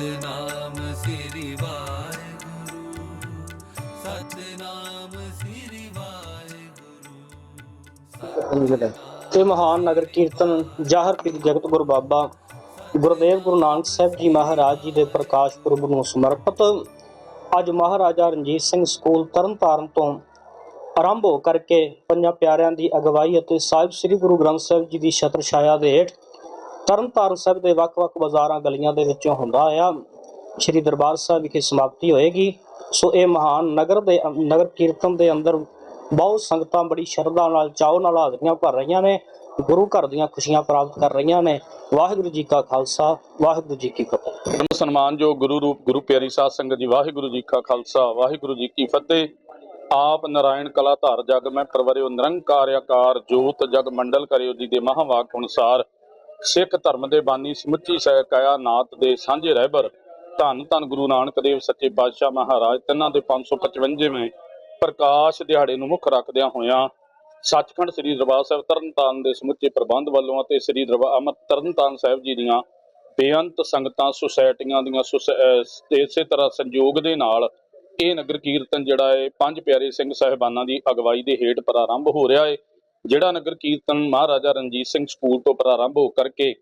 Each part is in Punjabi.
ਸਤਨਾਮ ਸ੍ਰੀ ਵਾਹਿਗੁਰੂ, ਸਤਨਾਮ ਸ੍ਰੀ ਵਾਹਿਗੁਰੂ, ਤੇ ਮਹਾਨ ਨਗਰ ਕੀਰਤਨ ਜਾਹਰ ਪੀਰ ਜਗਤ ਗੁਰੂ ਬਾਬਾ ਗੁਰਦੇਵ ਗੁਰੂ ਨਾਨਕ ਸਾਹਿਬ ਜੀ ਮਹਾਰਾਜ ਜੀ ਦੇ ਪ੍ਰਕਾਸ਼ ਪੁਰਬ ਨੂੰ ਸਮਰਪਿਤ ਅੱਜ ਮਹਾਰਾਜਾ ਰਣਜੀਤ ਸਿੰਘ ਸਕੂਲ ਤਰਨਤਾਰਨ ਤੋਂ ਆਰੰਭ ਹੋ ਕਰਕੇ ਪੰਜਾਂ ਪਿਆਰਿਆਂ ਦੀ ਅਗਵਾਈ ਅਤੇ ਸਾਹਿਬ ਸ੍ਰੀ ਗੁਰੂ ਗ੍ਰੰਥ ਸਾਹਿਬ ਜੀ ਦੀ ਛਤਰ ਛਾਇਆ ਦੇ ਹੇਠ ਤਰਨਤਾਰਨ ਸਾਹਿਬ ਦੇ ਵੱਖ-ਵੱਖ ਬਾਜ਼ਾਰਾਂ, ਗਲੀਆਂ ਦੇ ਵਿੱਚੋਂ ਹੁੰਦਾ ਆ। ਸ੍ਰੀ ਦਰਬਾਰ ਸਾਹਿਬ ਵਿਖੇ ਸਮਾਪਤੀ ਹੋਏਗੀ। ਸੋ ਇਹ ਮਹਾਨ ਨਗਰ ਦੇ ਨਗਰ ਕੀਰਤਨ ਦੇ ਅੰਦਰ ਬਹੁਤ ਸੰਗਤਾਂ ਬੜੀ ਸ਼ਰਧਾ ਨਾਲ, ਚਾਅ ਨਾਲ ਹਾਜ਼ਰੀਆਂ ਭਰ ਰਹੀਆਂ ਨੇ। ਗੁਰੂ ਘਰ ਦੀਆਂ ਖੁਸ਼ੀਆਂ ਪ੍ਰਾਪਤ ਕਰ ਰਹੀਆਂ ਨੇ। ਵਾਹਿਗੁਰੂ ਜੀ ਕਾ ਖਾਲਸਾ, ਵਾਹਿਗੁਰੂ ਜੀ ਕੀ ਫਤਿਹ। ਪਰਮ ਸਨਮਾਨਯੋਗ ਗੁਰੂ ਰੂਪ, ਗੁਰੂ ਪਿਆਰੀ ਸਾਧ ਸੰਗਤ ਜੀ, ਵਾਹਿਗੁਰੂ ਜੀ ਕਾ ਖਾਲਸਾ, ਵਾਹਿਗੁਰੂ ਜੀ ਕੀ ਫਤਿਹ। ਆਪ ਨਾਰਾਇਣ ਕਲਾ ਧਾਰ ਜਗ ਮੈਂ, ਪ੍ਰਵਰਿਓ ਨਿਰੰਕਾਰ ਆਕਾਰ ਜੋਤ ਜਗ ਮੰਡਲ ਕਰਿਓ ਜੀ ਦੇ ਮਹਾਵਾਕ ਅਨੁਸਾਰ। ਸਿੱਖ ਧਰਮ ਦੇ ਬਾਨੀ ਸਮੁੱਚੀ ਸਹਿ ਕਾਇਆ ਨਾਤ ਦੇ ਸਾਂਝੇ ਰਹਿਬਰ ਧੰਨ ਧੰਨ ਗੁਰੂ ਨਾਨਕ ਦੇਵ ਸੱਚੇ ਪਾਤਸ਼ਾਹ ਮਹਾਰਾਜ, ਤਿੰਨਾਂ ਦੇ 555ਵੇਂ ਪ੍ਰਕਾਸ਼ ਦਿਹਾੜੇ ਨੂੰ ਮੁੱਖ ਰੱਖਦਿਆਂ ਹੋਇਆਂ ਸੱਚਖੰਡ ਸ੍ਰੀ ਦਰਬਾਰ ਸਾਹਿਬ ਤਰਨਤਾਰਨ ਦੇ ਸਮੁੱਚੇ ਪ੍ਰਬੰਧ ਵੱਲੋਂ ਅਤੇ ਸ੍ਰੀ ਦਰਬਾਰ ਅਮਰ ਤਰਨਤਾਰਨ ਸਾਹਿਬ ਜੀ ਦੀਆਂ ਬੇਅੰਤ ਸੰਗਤਾਂ, ਸੁਸਾਇਟੀਆਂ ਦੀਆਂ ਸੁਸ- ਇਸੇ ਤਰ੍ਹਾਂ ਸੰਯੋਗ ਦੇ ਨਾਲ ਇਹ ਨਗਰ ਕੀਰਤਨ ਜਿਹੜਾ ਹੈ, ਪੰਜ ਪਿਆਰੇ ਸਿੰਘ ਸਾਹਿਬਾਨਾਂ ਦੀ ਅਗਵਾਈ ਦੇ ਹੇਠ ਪ੍ਰਾਰੰਭ ਹੋ ਰਿਹਾ ਹੈ। ਜਿਹੜਾ ਨਗਰ ਕੀਰਤਨ ਮਹਾਰਾਜਾ ਰਣਜੀਤ ਸਿੰਘ ਸਕੂਲ ਤੋਂ ਪ੍ਰਾਰੰਭ ਹੋ ਕਰਕੇ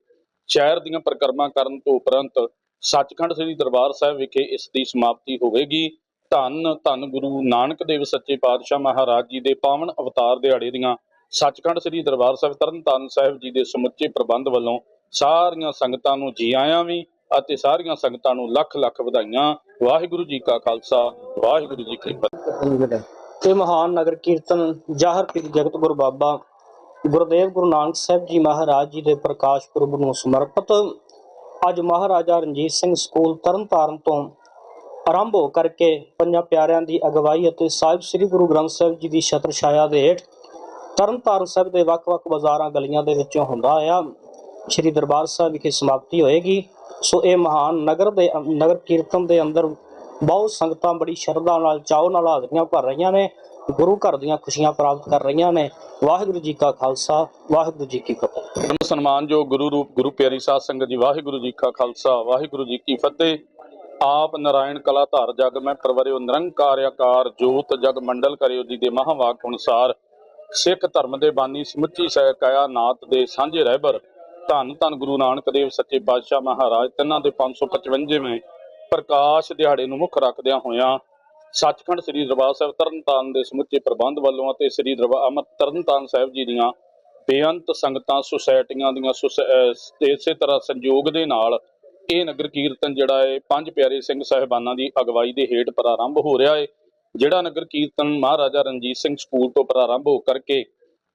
ਸ਼ਹਿਰ ਦੀਆਂ ਪਰਿਕਰਮਾ ਕਰਨ ਤੋਂ ਉਪਰੰਤ ਸੱਚਖੰਡ ਸ੍ਰੀ ਦਰਬਾਰ ਸਾਹਿਬ ਵਿਖੇ ਇਸ ਦੀ ਸਮਾਪਤੀ ਹੋਵੇਗੀ। ਧੰਨ ਧੰਨ ਗੁਰੂ ਨਾਨਕ ਦੇਵ ਸੱਚੇ ਪਾਤਸ਼ਾਹ ਮਹਾਰਾਜ ਜੀ ਦੇ ਪਾਵਨ ਅਵਤਾਰ ਦਿਹਾੜੇ ਦੀਆਂ ਸੱਚਖੰਡ ਸ੍ਰੀ ਦਰਬਾਰ ਸਾਹਿਬ ਤਰਨਤਾਰਨ ਸਾਹਿਬ ਜੀ ਦੇ ਸਮੁੱਚੇ ਪ੍ਰਬੰਧ ਵੱਲੋਂ ਸਾਰੀਆਂ ਸੰਗਤਾਂ ਨੂੰ ਜੀ ਆਇਆਂ ਵੀ ਅਤੇ ਸਾਰੀਆਂ ਸੰਗਤਾਂ ਨੂੰ ਲੱਖ ਲੱਖ ਵਧਾਈਆਂ। ਵਾਹਿਗੁਰੂ ਜੀ ਕਾ ਖਾਲਸਾ, ਵਾਹਿਗੁਰੂ ਜੀ ਕੀ ਫਤਿਹ। ਤੇ ਮਹਾਨ ਨਗਰ ਕੀਰਤਨ ਜ਼ਾਹਰਪ੍ਰੀਤ ਜਗਤ ਗੁਰੂ ਬਾਬਾ ਗੁਰਦੇਵ ਗੁਰੂ ਨਾਨਕ ਸਾਹਿਬ ਜੀ ਮਹਾਰਾਜ ਜੀ ਦੇ ਪ੍ਰਕਾਸ਼ ਪੁਰਬ ਨੂੰ ਸਮਰਪਿਤ ਅੱਜ ਮਹਾਰਾਜਾ ਰਣਜੀਤ ਸਿੰਘ ਸਕੂਲ ਤਰਨਤਾਰਨ ਤੋਂ ਆਰੰਭ ਹੋ ਕਰਕੇ ਪੰਜਾਂ ਪਿਆਰਿਆਂ ਦੀ ਅਗਵਾਈ ਅਤੇ ਸਾਹਿਬ ਸ੍ਰੀ ਗੁਰੂ ਗ੍ਰੰਥ ਸਾਹਿਬ ਜੀ ਦੀ ਛਤਰ ਛਾਇਆ ਦੇ ਹੇਠ ਤਰਨਤਾਰਨ ਸਾਹਿਬ ਦੇ ਵੱਖ-ਵੱਖ ਬਾਜ਼ਾਰਾਂ, ਗਲੀਆਂ ਦੇ ਵਿੱਚੋਂ ਹੁੰਦਾ ਆਇਆ। ਸ੍ਰੀ ਦਰਬਾਰ ਸਾਹਿਬ ਵਿਖੇ ਸਮਾਪਤੀ ਹੋਏਗੀ। ਸੋ ਇਹ ਮਹਾਨ ਨਗਰ ਦੇ ਨਗਰ ਕੀਰਤਨ ਦੇ ਅੰਦਰ ਬਹੁਤ ਸੰਗਤਾਂ ਬੜੀ ਸ਼ਰਧਾ ਨਾਲ ਚਾਅ ਨਾਲ ਹਾਜ਼ਰੀਆਂ ਭਰ ਰਹੀਆਂ ਨੇ, ਗੁਰੂ ਘਰ ਦੀਆਂ ਖੁਸ਼ੀਆਂ ਪ੍ਰਾਪਤ ਕਰ ਰਹੀਆਂ ਨੇ। ਵਾਹਿਗੁਰੂ ਜੀ ਕਾ ਖਾਲਸਾ, ਵਾਹਿਗੁਰੂ ਜੀ ਕੀ ਫਤਿਹ। ਸਨਮਾਨਯੋਗ ਗੁਰੂ ਰੂਪ, ਗੁਰੂ ਪਿਆਰੀ ਸਾਧ ਸੰਗਤ ਜੀ, ਵਾਹਿਗੁਰੂ ਜੀ ਕਾ ਖਾਲਸਾ, ਵਾਹਿਗੁਰੂ ਜੀ ਕੀ ਫਤਿਹ। ਆਪ ਨਾਰਾਇਣ ਕਲਾ ਧਾਰ ਜਗ ਮੈਂ ਪ੍ਰਵਰਿਓ, ਨਿਰੰਕਾਰ ਆਕਾਰ ਜੋਤ ਜਗ ਮੰਡਲ ਕਰਿਓ ਜੀ ਦੇ ਮਹਾਵਾਕ ਅਨੁਸਾਰ। ਸਿੱਖ ਧਰਮ ਦੇ ਬਾਨੀ ਸਮੁੱਚੀ ਸਹਿ ਕਾਇਆ ਨਾਤ ਦੇ ਸਾਂਝੇ ਰਹਿਬਰ। ਧੰਨ ਧੰਨ ਗੁਰੂ ਨਾਨਕ ਦੇਵ ਸੱਚੇ ਪਾਤਸ਼ਾਹ ਮਹਾਰਾਜ, ਤਿੰਨਾਂ ਦੇ 555ਵੇਂ ਪ੍ਰਕਾਸ਼ ਦਿਹਾੜੇ ਨੂੰ ਮੁੱਖ ਰੱਖਦਿਆਂ ਹੋਇਆਂ ਸੱਚਖੰਡ ਸ੍ਰੀ ਦਰਬਾਰ ਸਾਹਿਬ ਤਰਨਤਾਰਨ ਦੇ ਸਮੁੱਚੇ ਪ੍ਰਬੰਧ ਵੱਲੋਂ ਅਤੇ ਸ੍ਰੀ ਦਰਬਾਰ ਅਮਰ ਤਰਨਤਾਰਨ ਸਾਹਿਬ ਜੀ ਦੀਆਂ ਬੇਅੰਤ ਸੰਗਤਾਂ, ਸੁਸਾਇਟੀਆਂ ਦੀਆਂ ਸੁਸ- ਇਸੇ ਤਰ੍ਹਾਂ ਸੰਯੋਗ ਦੇ ਨਾਲ ਇਹ ਨਗਰ ਕੀਰਤਨ ਜਿਹੜਾ ਹੈ, ਪੰਜ ਪਿਆਰੇ ਸਿੰਘ ਸਾਹਿਬਾਨਾਂ ਦੀ ਅਗਵਾਈ ਦੇ ਹੇਠ ਪ੍ਰਾਰੰਭ ਹੋ ਰਿਹਾ ਹੈ, ਜਿਹੜਾ ਨਗਰ ਕੀਰਤਨ ਮਹਾਰਾਜਾ ਰਣਜੀਤ ਸਿੰਘ ਸਕੂਲ ਤੋਂ ਪ੍ਰਾਰੰਭ ਹੋ ਕਰਕੇ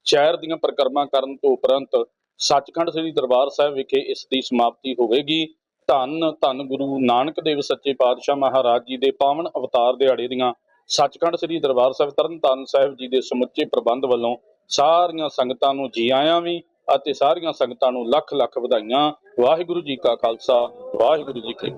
ਸ਼ਹਿਰ ਦੀਆਂ ਪਰਿਕਰਮਾ ਕਰਨ ਤੋਂ ਉਪਰੰਤ ਸੱਚਖੰਡ ਸ੍ਰੀ ਦਰਬਾਰ ਸਾਹਿਬ ਵਿਖੇ ਇਸ ਦੀ ਸਮਾਪਤੀ ਹੋਵੇਗੀ। ਧੰਨ ਧੰਨ ਗੁਰੂ ਨਾਨਕ ਦੇਵ ਸੱਚੇ ਪਾਤਸ਼ਾਹ ਮਹਾਰਾਜ ਜੀ ਦੇ ਪਾਵਨ ਅਵਤਾਰ ਦਿਹਾੜੇ ਦੀਆਂ ਸੱਚਖੰਡ ਸ੍ਰੀ ਦਰਬਾਰ ਸਾਹਿਬ ਤਰਨਤਾਰਨ ਸਾਹਿਬ ਜੀ ਦੇ ਸਮੁੱਚੇ ਪ੍ਰਬੰਧ ਵੱਲੋਂ ਸਾਰੀਆਂ ਸੰਗਤਾਂ ਨੂੰ ਜੀ ਆਇਆਂ ਵੀ ਅਤੇ ਸਾਰੀਆਂ ਸੰਗਤਾਂ ਨੂੰ ਲੱਖ ਲੱਖ ਵਧਾਈਆਂ। ਵਾਹਿਗੁਰੂ ਜੀ ਕਾ ਖਾਲਸਾ, ਵਾਹਿਗੁਰੂ ਜੀ ਕੀ ਫਤਿਹ।